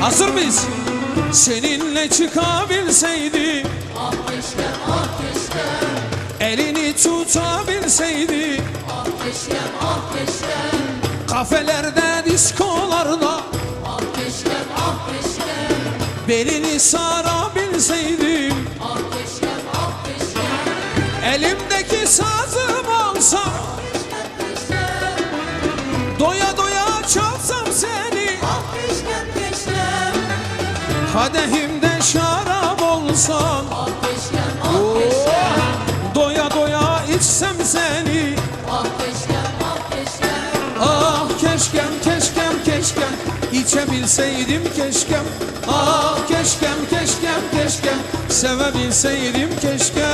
Hazır mıyız? Seninle çıkabilseydi Ah keşke ah keşke Elini tutabilseydi Ah keşke ah keşke Kafelerde, diskolarda Ah keşke ah keşke Belini sarabilseydim Ah keşke ah keşke Elimdeki sazım olsa Kadehimde şarap ah keşke Doya doya içsem seni. Ah keşke ah keşke keşkem keşkem keşkem. İçebilseydim keşkem. Ah keşkem keşkem keşkem. Sevebilseydim keşke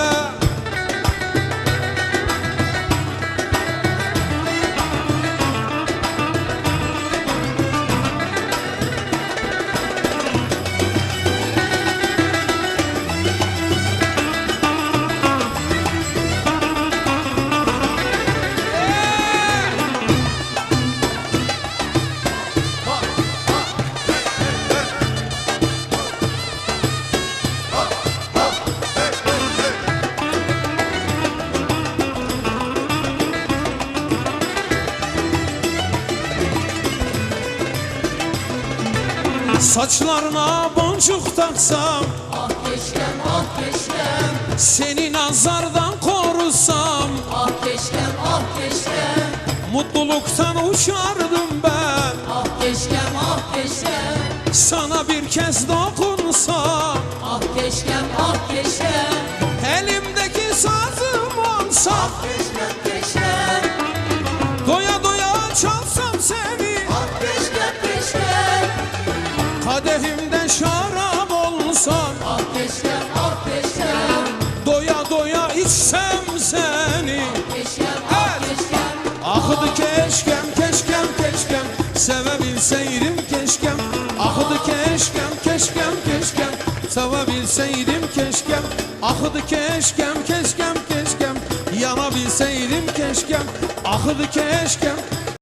Saçlarına boncuk taksam Ah keşke ah keşke Seni nazardan korusam Ah keşke ah keşke Mutluluktan uçardım ben. Ah keşke ah keşke Sana bir kez dokunsam. Ah keşke ah keşke Kadehimde şarap olsan keşke ah keşke Doya doya içsem seni. Keşke ah keşke Ahıdı keşkem keşkem keşkem. Sevebilseydim keşkem. Ahıdı keşkem keşkem keşkem. Sevebilseydim keşkem. Ahıdı keşkem keşkem keşkem. Yanabilseydim keşkem. Ahıdı keşkem